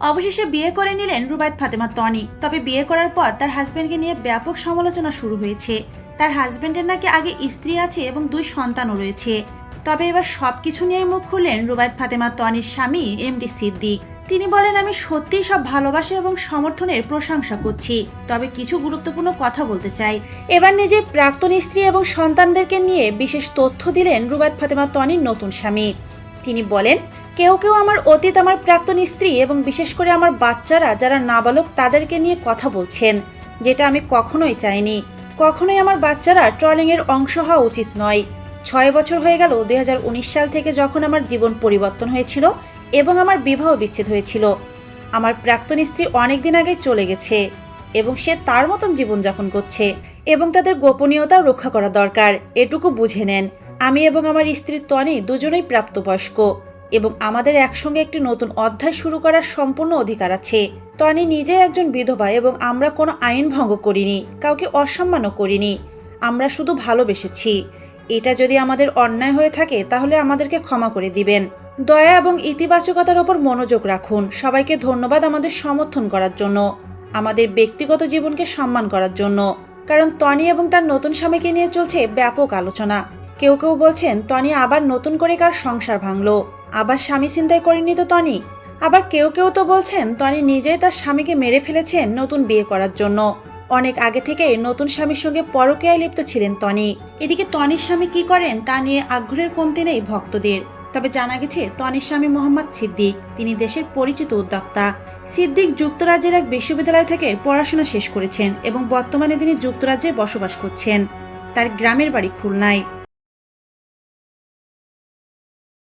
অবশেষে বিয়ে করে নিলেন রুবায়ত ফাতেমা তনি। তবে বিয়ে করার পর তার হাজবেন্ডকে নিয়ে ব্যাপক সমালোচনা শুরু হয়েছে। তার হাজবেন্ডের নাকি আগে স্ত্রী আছে এবং দুই সন্তানও রয়েছে। তবে এবার সবকিছু নিয়ে মুখ খুললেন রুবায়ত ফাতেমা তনির স্বামী এম এমডি সিদ্দিক। তিনি বলেন, আমি সত্যিই সব ভালোবাসা এবং সমর্থনের প্রশংসা করছি। তবে কিছু গুরুত্বপূর্ণ কথা বলতে চাই। এবার নিজের প্রাক্তন স্ত্রী এবং সন্তানদেরকে নিয়ে বিশেষ তথ্য দিলেন রুবায়ত ফাতেমা তনির নতুন স্বামী। তিনি বলেন কেউ কেউ আমার অতীত, আমার প্রাক্তন স্ত্রী এবং বিশেষ করে আমার বাচ্চারা যারা নাবালক তাদেরকে নিয়ে কথা বলছেন, যেটা আমি কখনোই চাইনি। কখনোই আমার বাচ্চারা ট্রলিংয়ের অংশ হওয়া উচিত নয়। ছয় বছর হয়ে গেল দু হাজার উনিশ সাল থেকে যখন আমার জীবন পরিবর্তন হয়েছিল এবং আমার বিবাহ বিচ্ছেদ হয়েছিল। আমার প্রাক্তন স্ত্রী অনেক দিন আগে চলে গেছে এবং সে তার মতন জীবনযাপন করছে এবং তাদের গোপনীয়তাও রক্ষা করা দরকার। এটুকু বুঝে নেন, আমি এবং আমার স্ত্রী তনি দুজনেই প্রাপ্তবয়স্ক। এবং আমাদের একসঙ্গে একটি নতুন অধ্যায় শুরু করার সম্পূর্ণ অধিকার আছে। তনি নিজে একজন বিধবা এবং আমরা কোনো আইন ভঙ্গ করিনি, কাউকে অসম্মানও করিনি। আমরা শুধু ভালোবেসেছি। এটা যদি আমাদের অন্যায় হয়ে থাকে, তাহলে আমাদেরকে ক্ষমা করে দিবেন। দয়া এবং ইতিবাচকতার ওপর মনোযোগ রাখুন। সবাইকে ধন্যবাদ আমাদের সমর্থন করার জন্য, আমাদের ব্যক্তিগত জীবনকে সম্মান করার জন্য। কারণ টনি এবং তার নতুন স্বামীকে নিয়ে চলছে ব্যাপক আলোচনা। কেউ কেউ বলছেন, টনি আবার নতুন করে কার সংসার ভাঙলো। আবার স্বামী চিন্তায় করেনি তো টনি? আবার কেউ কেউ তো বলছেন, টনি নিজেই তার স্বামীকে মেরে ফেলেছেন নতুন বিয়ে করার জন্য। অনেক আগে থেকে নতুন স্বামীর সঙ্গে পরকীয়ায় লিপ্ত ছিলেন টনি। এদিকে টনির স্বামী কি করেন তা নিয়ে আগ্রহের কমতি নেই ভক্তদের। তবে জানা গেছে, টনির স্বামী মোহাম্মদ সিদ্দিক। তিনি দেশের পরিচিত উদ্যোক্তা। সিদ্দিক যুক্তরাজ্যের এক বিশ্ববিদ্যালয় থেকে পড়াশোনা শেষ করেছেন এবং বর্তমানে তিনি যুক্তরাজ্যে বসবাস করছেন। তার গ্রামের বাড়ি খুলনায়।